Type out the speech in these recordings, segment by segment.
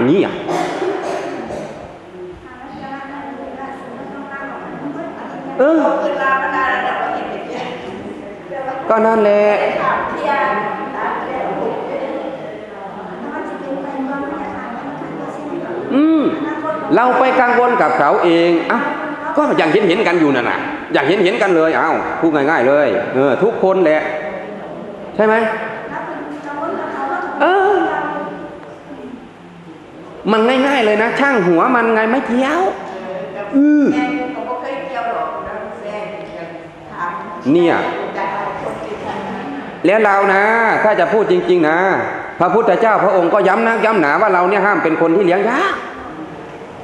อย่างนี้อะเออก็นั่นแหละอืมเราไปกังวลกับเขาเองอะก็อย่างเห็นเห็นกันอยู่นั่นน่ะ อย่างเห็นเห็นกันเลย เอ้าพูดง่ายๆเลย เออ ทุกคนแหละ ใช่ไหม มันง่ายๆเลยนะ ช่างหัวมันไงไม่เกี่ยวอือเนี่ยแล้วเรานะ ถ้าจะพูดจริง ๆ นะ พระพุทธเจ้าพระองค์ก็ย้ำนักย้ำหนาว่าเราเนี่ยห้ามเป็นคนที่เลี้ยงยาก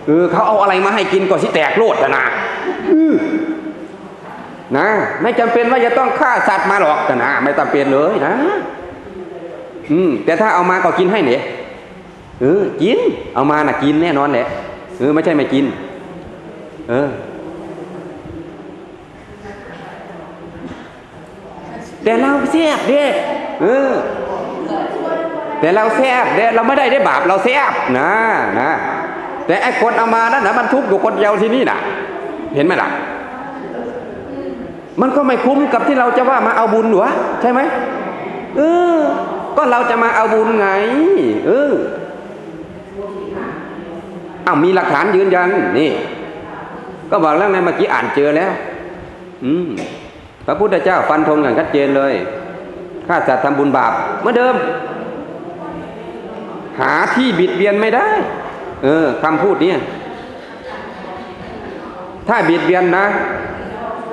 เออเขาเอาอะไรมาให้กินก็สิแตกโลดนะนะนะไม่จำเป็นว่าจะต้องฆ่าสัตว์มาหรอกแต่นะไม่จำเป็นเลยนะ อืมแต่ถ้าเอามาก็กินให้เนี่ย เออกิน เอามาน่ะกินแน่นอนแหละเออไม่ใช่ไม่กิน เออ แต่เราแซ่บเด้เออ แต่เราแซ่บเด้เราไม่ได้ได้บาปเราแซ่บนะนะแต่ไอ้คนเอามานั่นนะมันทุกข์อยู่คนเดียวที่นี่น่ะ เห็นไหมล่ะ มันก็ไม่คุ้มกับที่เราจะว่ามาเอาบุญหรอใช่ไหมเออ ก็เราจะมาเอาบุญไง เออ อ้าวมีหลักฐานยืนยันนี่ ก็บอกแล้วไงเมื่อกี้อ่านเจอแล้ว อืมพระพุทธเจ้าฟันธงอย่างชัดเจนเลยข้าสัตว์ทำบุญบาปเมื่อเดิม หาที่บิดเบียนไม่ได้ เออคำพูดเนี้ถ้าบิดเบียนนะ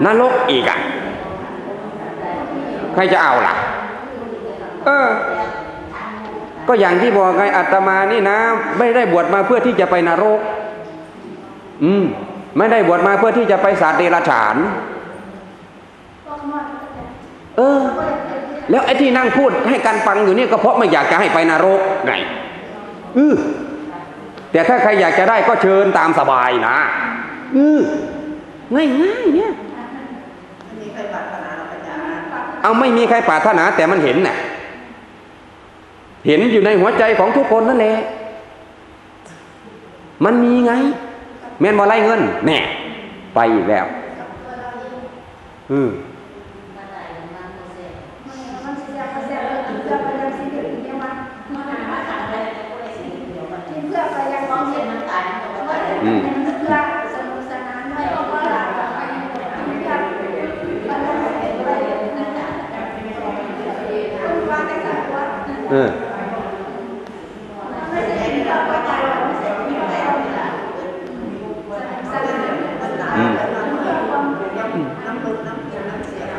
นรกอีกอะ ใครจะเอาล่ะ เออ ก็อย่างที่บอกไงอาตมานี่นะ ไม่ได้บวชมาเพื่อที่จะไปนรก อืม ไม่ได้บวชมาเพื่อที่จะไปสาตว์เดรัจฉาน เออ แล้วไอ้ที่นั่งพูดให้กันฟังอยู่เนี่ยก็เพราะไม่อยากจะให้ไปนรกไงอือแต่ถ้าใครอยากจะได้ก็เชิญตามสบายนะอือง่ายง่ายเนี่ยเอาไม่มีใครปรารถนาแต่มันเห็นน่ะ เห็นอยู่ในหัวใจของทุกคนนั่นแหละมันมีไงแม่นบ่ไล่เงินแน่ไปอีกแล้วอืมอืมออ อืม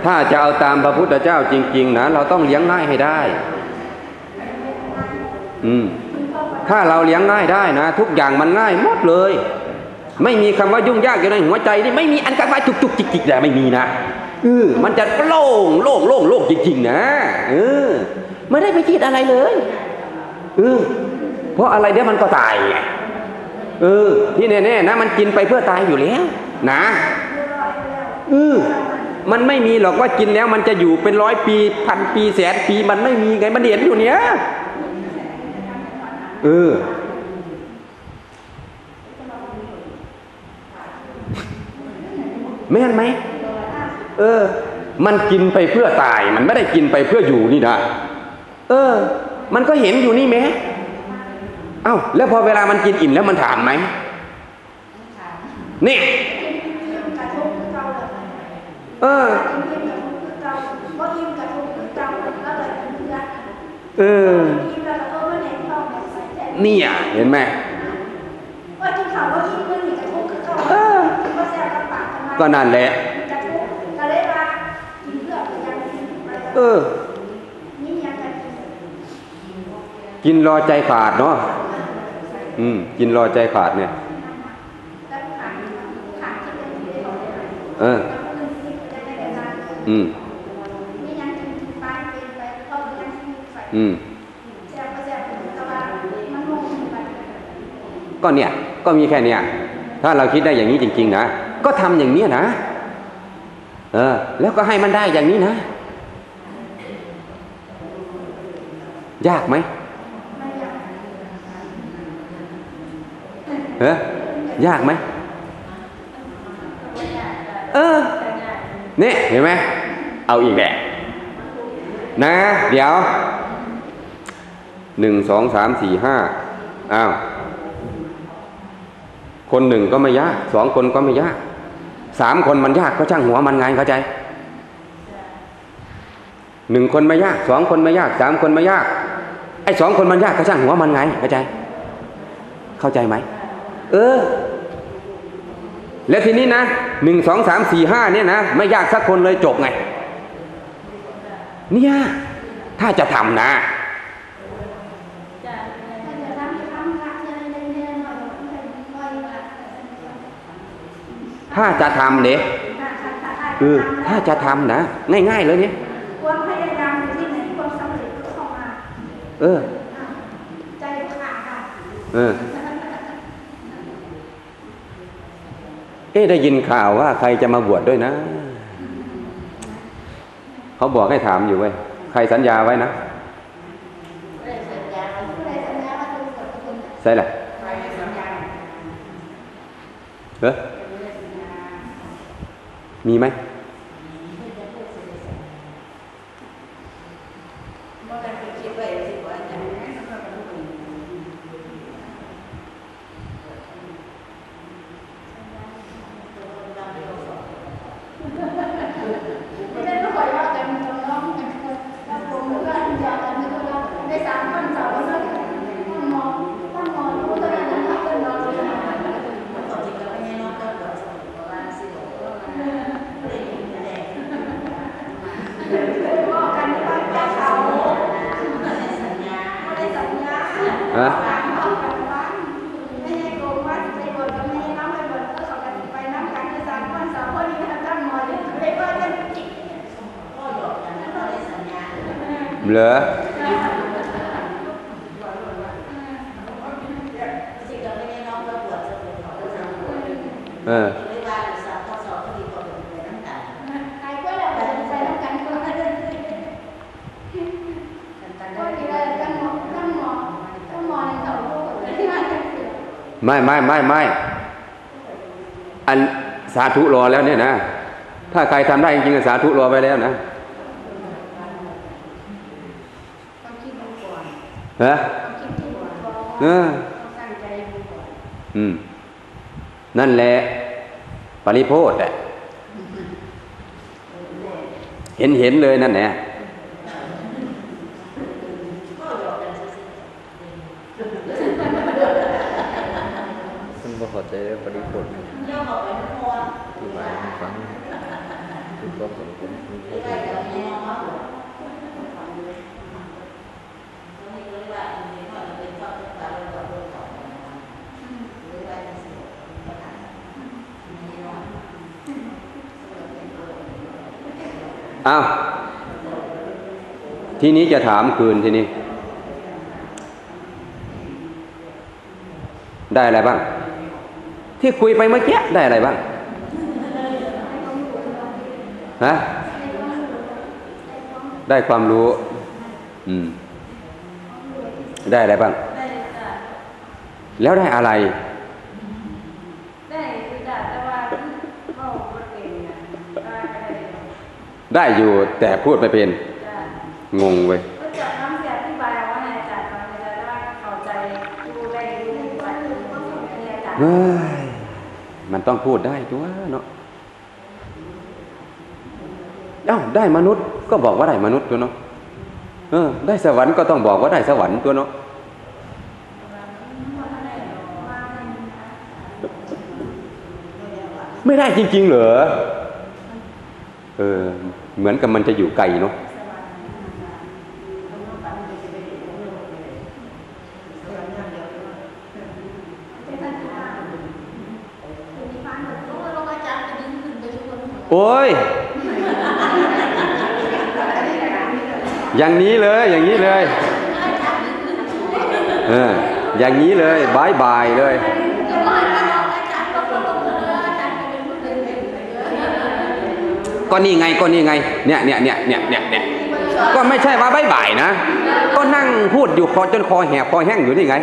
ถ้าจะเอาตามพระพุทธเจ้าจริง ๆ นะ เราต้องเลี้ยงง่ายให้ได้ อืม ถ้าเราเลี้ยงง่ายได้นะ ทุกอย่างมันง่ายหมดเลย ไม่มีคำว่ายุ่งยากอยู่ในหัวใจนี่ไม่มีอันกันว่าจุกจุกจิกจิกแต่ไม่มีนะเออมันจะโล่งโล่งโล่งโล่งจริงๆนะเออไม่ได้ไปคิดอะไรเลยเออเพราะอะไรเดี๋ยวมันก็ตายเออที่แน่ๆนะ มันกินไปเพื่อตายอยู่แล้วนะเออ มันไม่มีหรอกว่ากินแล้วมันจะอยู่เป็นร้อยปีพันปีแสนปีมันไม่มีไงมันเห็นอยู่เนี้ยเออแม่นไหมเออ มันกินไปเพื่อตาย มันไม่ได้กินไปเพื่ออยู่นี่นะเออ มันก็เห็นอยู่นี่แม้เอ้าแล้วพอเวลามันกินอิ่มแล้วมันถามไหมนี่ เออเออนี่อะเห็นไหมเออก็นั่นแหละเออ กินรอใจขาดเนาะอืม กินรอใจขาดเนี่ย เออ อืมอืมก็เนี่ย ก็มีแค่เนี้ยถ้าเราคิดได้อย่างนี้จริง ๆ นะ ก็ทำอย่างเนี้ยนะ เออ แล้วก็ให้มันได้อย่างนี้นะ ยากไหมเฮ้ยยากไหม เออ นี่เห็นไหม เอาอีกแหละนะ เดี๋ยวหนึ่งสองสามสี่ห้าอ้าว คนหนึ่งก็ไม่ยากสองคนก็ไม่ยากสามคนมันยากก็ช่างหัวมันไงเข้าใจหนึ่งคนไม่ยากสองคนไม่ยากสามคนไม่ยากไอ้สองคนมันยากก็ช่างหัวมันไงเข้าใจ เข้าใจไหมเออ แล้วทีนี้นะหนึ่งสองสามสี่ห้าเนี่ยนะไม่ยากสักคนเลยจบไง เนี่ยถ้าจะทำนะถ้าจะทำเด็กเออถ้าจะทำนะ ง่าย ๆ เลยเนี่ยความพยายามอยู่ที่ไหนความสำเร็จก็เข้ามา เออ ใจขาดค่ะเออ เอ๊ได้ยินข่าวว่าใครจะมาบวชดด้วยนะ เขาบอกให้ถามอยู่เว้ยใครสัญญาไว้นะใช่แหละเออมีไหม องเลยว่าท่านจิตเหรอเออ ใครก็แล้วแต่ใส่น้ำกันก็ได้ก็ดีเลยกันหมอกันหมอกันหมอในเขาโลกที่มาจากเสือ ไม่ไม่ไม่ไม่อันสาธุรอแล้วเนี่ยนะ ถ้าใครทำได้จริงๆสาธุรอไปแล้วนะความคิดดูก่อนฮะความคิดดูก่อนเออต้องตั้งใจดูก่อนอืม นั่นแหละ ปริโพธอะเห็นเห็นเลยนั่นแหละ คุณบ่ เข้าใจเรื่องปริพลที่หมายให้ฟังคือความสมควรมีเหตุผลอ้าวทีนี้จะถามคืนทีนี้ ได้อะไรบ้าง ที่คุยไปเมื่อกี้ได้อะไรบ้างฮะได้ความรู้ อืม ได้อะไรบ้าง แล้วได้อะไร ได้คือจ้ะแต่ว่าเว้าบ่เป็นน่ะได้ก็ได้ได้อยู่แต่พูดไม่เป็น งงเว้ยก็จะน้ำเสียอธิบาว่าไงอาจารย์ฟังจะด้ว่าเข้าใจดูได้ดูไปดูที่อาจารย์เฮ้ย มันต้องพูดได้ตัวเนาะเอ้าได้มนุษย์ก็บอกว่าได้มนุษย์ตัวเนาะเออ ได้สวรรค์ก็ต้องบอกว่าได้สวรรค์ตัวเนาะไม่ได้จริง ๆ เหรอเออเหมือนกับมันจะอยู่ไกลเนาะ เป็นท่านที่ว่าอยู่ที่บ้านเหมือนรู้ว่าลงอาจารย์จะดึงขึ้นไปทุกคน โอ้ย อย่างนี้เลย อย่างนี้เลย เออ อย่างนี้เลยบายบายเลย ก็นี่ไง ก็นี่ไง เนี่ยเนี่ยเนี่ยเนี่ยเนี่ยเนี่ยก็ไม่ใช่ว่าบายบายนะ ก็นั่งพูดอยู่คอจนคอแหบคอแห้งอยู่นี่ไง